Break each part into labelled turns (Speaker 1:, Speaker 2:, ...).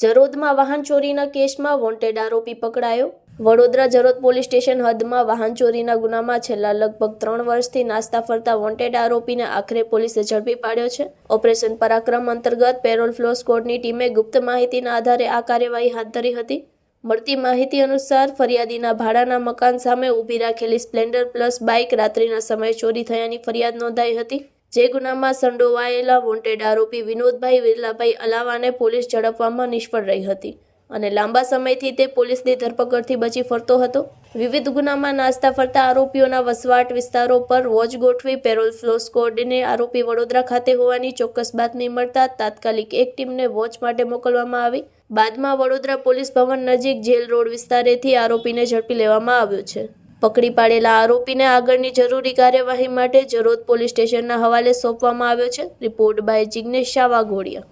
Speaker 1: જરોદમાં વાહન ચોરીના કેસમાં વોન્ટેડ આરોપી પકડાયો. વડોદરા જરોદ પોલીસ સ્ટેશન હદમાં વાહન ચોરીના ગુનામાં છેલ્લા લગભગ ત્રણ વર્ષથી નાસ્તા ફરતા વોન્ટેડ આરોપીને આખરે પોલીસે ઝડપી પાડ્યો છે. ઓપરેશન પરાક્રમ અંતર્ગત પેરોલ ફ્લો સ્કોડની ટીમે ગુપ્ત માહિતીના આધારે આ કાર્યવાહી હાથ ધરી હતી. મળતી માહિતી અનુસાર ફરિયાદીના ભાડાના મકાન સામે ઊભી રાખેલી સ્પ્લેન્ડર પ્લસ બાઇક રાત્રિના સમયે ચોરી થયાની ફરિયાદ નોંધાઈ હતી. જે ગુનામાં સંડોવાયેલા વોન્ટેડ આરોપી વિનોદભાઈ વિરલાભાઈ અલાવાને પોલીસ ઝડપવામાં નિષ્ફળ રહી હતી અને લાંબા સમયથી તે પોલીસની ધરપકડથી બચી ફરતો હતો. વિવિધ ગુનામાં નાસ્તા ફરતા આરોપીઓના વસવાટ વિસ્તારો પર વોચ ગોઠવી પેરોલ ફ્લો સ્કોડને આરોપી વડોદરા ખાતે હોવાની ચોક્કસ બાતમી મળતા તાત્કાલિક એક ટીમને વોચ માટે મોકલવામાં આવી. બાદમાં વડોદરા પોલીસ ભવન નજીક જેલ રોડ વિસ્તારેથી આરોપીને ઝડપી લેવામાં આવ્યો છે. પકડી પાડેલા આરોપીને આગળની જરૂરી કાર્યવાહી માટે જરોદ પોલીસ સ્ટેશનના હવાલે સોંપવામાં આવ્યો છે. Report by Jignesh Shah Waghodia.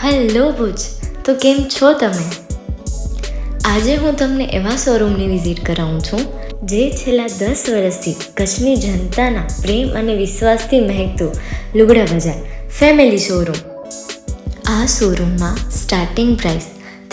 Speaker 2: Hello Bhuj, તો કેમ છો તમે? આજે હું તમને એવા શોરૂમની વિઝિટ કરાવું છું, જે છેલ્લા દસ વર્ષથી કચ્છની જનતાના પ્રેમ અને વિશ્વાસથી મહેકતું લુગડા બજાર, ફેમિલી શોરૂમ. આ શોરૂમમાં સ્ટાર્ટિંગ પ્રાઇસ